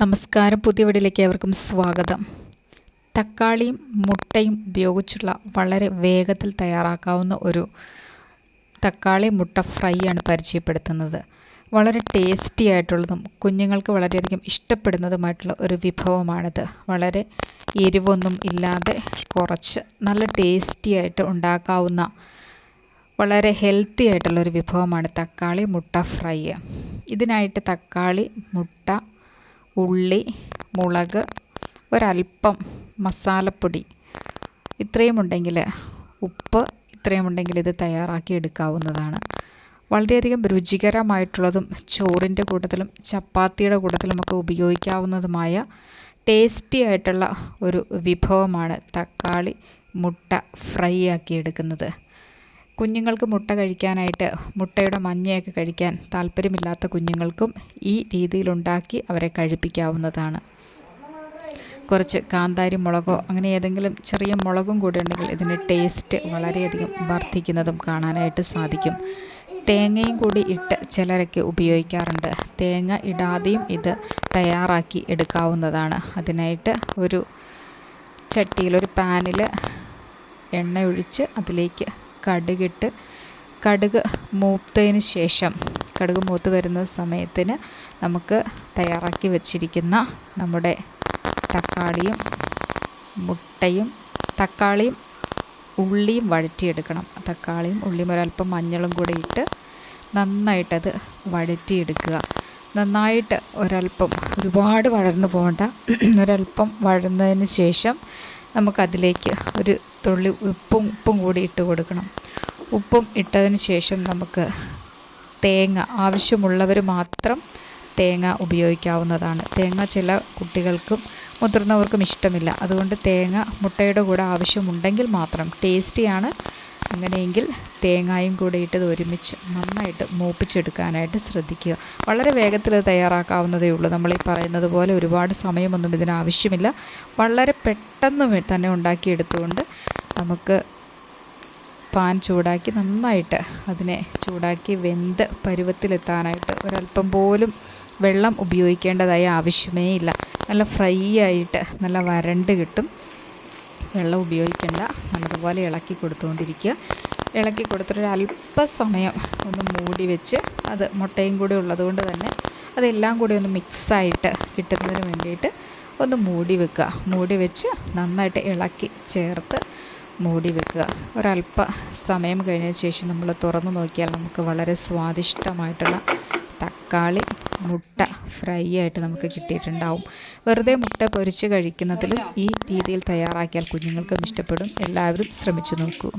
നമസ്കാരം. പുതിയ വീടിലേക്ക് ഏവർക്കും സ്വാഗതം. തക്കാളിയും മുട്ടയും ഉപയോഗിച്ചുള്ള വളരെ വേഗത്തിൽ തയ്യാറാക്കാവുന്ന ഒരു തക്കാളി മുട്ട ഫ്രൈ ആണ് പരിചയപ്പെടുത്തുന്നത്. വളരെ ടേസ്റ്റി ആയിട്ടുള്ളതും കുഞ്ഞുങ്ങൾക്ക് വളരെയധികം ഇഷ്ടപ്പെടുന്നതുമായിട്ടുള്ള ഒരു വിഭവമാണിത്. വളരെ എരിവൊന്നും ഇല്ലാതെ കുറച്ച് നല്ല ടേസ്റ്റി ആയിട്ട് ഉണ്ടാക്കാവുന്ന വളരെ ഹെൽത്തി ആയിട്ടുള്ളൊരു വിഭവമാണ് തക്കാളി മുട്ട ഫ്രൈ. ഇതിനായിട്ട് തക്കാളി മുട്ട ഉള്ളി മുളക് ഒരൽപ്പം മസാലപ്പൊടി. ഇത്രയും ഉണ്ടെങ്കിൽ ഉപ്പ് ഇത്രയും ഉണ്ടെങ്കിൽ ഇത് തയ്യാറാക്കി എടുക്കാവുന്നതാണ്. വളരെയധികം രുചികരമായിട്ടുള്ളതും ചോറിന്റെ കൂട്ടത്തിലും ചപ്പാത്തിയുടെ കൂട്ടത്തിലുമൊക്കെ ഉപയോഗിക്കാവുന്നതുമായ ടേസ്റ്റി ആയിട്ടുള്ള ഒരു വിഭവമാണ് തക്കാളി മുട്ട ഫ്രൈ ആക്കി എടുക്കുന്നത്. കുഞ്ഞുങ്ങൾക്ക് മുട്ട കഴിക്കാനായിട്ട് മുട്ടയുടെ മഞ്ഞയൊക്കെ കഴിക്കാൻ താല്പര്യമില്ലാത്ത കുഞ്ഞുങ്ങൾക്കും ഈ രീതിയിലുണ്ടാക്കി അവരെ കഴിപ്പിക്കാവുന്നതാണ്. കുറച്ച് കാന്താരി മുളകോ അങ്ങനെ ഏതെങ്കിലും ചെറിയ മുളകും കൂടി ഉണ്ടെങ്കിൽ ഇതിന് ടേസ്റ്റ് വളരെയധികം വർദ്ധിക്കുന്നതും കാണാനായിട്ട് സാധിക്കും. തേങ്ങയും കൂടി ഇട്ട് ചിലരൊക്കെ ഉപയോഗിക്കാറുണ്ട്. തേങ്ങ ഇടാതെയും ഇത് തയ്യാറാക്കി എടുക്കാവുന്നതാണ്. അതിനായിട്ട് ഒരു ചട്ടിയിൽ ഒരു പാനിൽ എണ്ണ ഒഴിച്ച് അതിലേക്ക് കടുകിട്ട് കടുക് മൂത്തതിന് ശേഷം കടുക് മൂത്ത് വരുന്ന സമയത്തിന് നമുക്ക് തയ്യാറാക്കി വെച്ചിരിക്കുന്ന നമ്മുടെ തക്കാളിയും മുട്ടയും തക്കാളിയും ഉള്ളിയും വഴറ്റിയെടുക്കണം. തക്കാളിയും ഉള്ളിയും ഒരല്പം മഞ്ഞളും കൂടെ ഇട്ട് നന്നായിട്ടത് വഴറ്റിയെടുക്കുക. നന്നായിട്ട് ഒരല്പം ഒരുപാട് വഴന്നു പോകണ്ട. ഒരല്പം വഴന്നതിന് ശേഷം നമുക്കതിലേക്ക് ഒരു തുള്ളി ഉപ്പും ഉപ്പും കൂടി ഇട്ട് കൊടുക്കണം. ഉപ്പും ഇട്ടതിന് ശേഷം നമുക്ക് തേങ്ങ ആവശ്യമുള്ളവർ മാത്രം തേങ്ങ ഉപയോഗിക്കാവുന്നതാണ്. തേങ്ങ ചില കുട്ടികൾക്കും മുതിർന്നവർക്കും ഇഷ്ടമില്ല. അതുകൊണ്ട് തേങ്ങ മുട്ടയുടെ കൂടെ ആവശ്യമുണ്ടെങ്കിൽ മാത്രം ടേസ്റ്റിയാണ്. അങ്ങനെയെങ്കിൽ തേങ്ങായും കൂടെ ഇട്ടത് ഒരുമിച്ച് നന്നായിട്ട് മൂപ്പിച്ചെടുക്കാനായിട്ട് ശ്രദ്ധിക്കുക. വളരെ വേഗത്തിൽ തയ്യാറാക്കാവുന്നതേ ഉള്ളൂ. നമ്മൾ ഈ പറയുന്നത് പോലെ ഒരുപാട് സമയമൊന്നും ഇതിനാവശ്യമില്ല വളരെ പെട്ടെന്ന് തന്നെ ഉണ്ടാക്കിയെടുത്തുകൊണ്ട് നമുക്ക് പാൻ ചൂടാക്കി നന്നായിട്ട് അതിനെ ചൂടാക്കി വെന്ത് പരുവത്തിലെത്താനായിട്ട് ഒരല്പം പോലും വെള്ളം ഉപയോഗിക്കേണ്ടതായ ആവശ്യമേ ഇല്ല. നല്ല ഫ്രൈ ആയിട്ട് നല്ല വരണ്ട് കിട്ടും. വെള്ളം ഉപയോഗിക്കേണ്ട. നല്ലതുപോലെ ഇളക്കി കൊടുത്തുകൊണ്ടിരിക്കുക. ഇളക്കി കൊടുത്തിട്ട് അല്പസമയം ഒന്ന് മൂടി വെച്ച് അത് മുട്ടയും കൂടി ഉള്ളതുകൊണ്ട് തന്നെ അതെല്ലാം കൂടി ഒന്ന് മിക്സായിട്ട് കിട്ടുന്നതിന് വേണ്ടിയിട്ട് ഒന്ന് മൂടി വെക്കുക. മൂടി വെച്ച് നന്നായിട്ട് ഇളക്കി ചേർത്ത് മൂടി വെക്കുക. ഒരല്പ സമയം കഴിഞ്ഞതിന് ശേഷം നമ്മൾ തുറന്നു നോക്കിയാൽ നമുക്ക് വളരെ സ്വാദിഷ്ടമായിട്ടുള്ള തക്കാളി മുട്ട ഫ്രൈ ആയിട്ട് നമുക്ക് കിട്ടിയിട്ടുണ്ടാവും. വെറുതെ മുട്ട പൊരിച്ച് കഴിക്കുന്നതിലും ഈ രീതിയിൽ തയ്യാറാക്കിയാൽ കുഞ്ഞുങ്ങൾക്കും ഇഷ്ടപ്പെടും. എല്ലാവരും ശ്രമിച്ചു നോക്കൂ.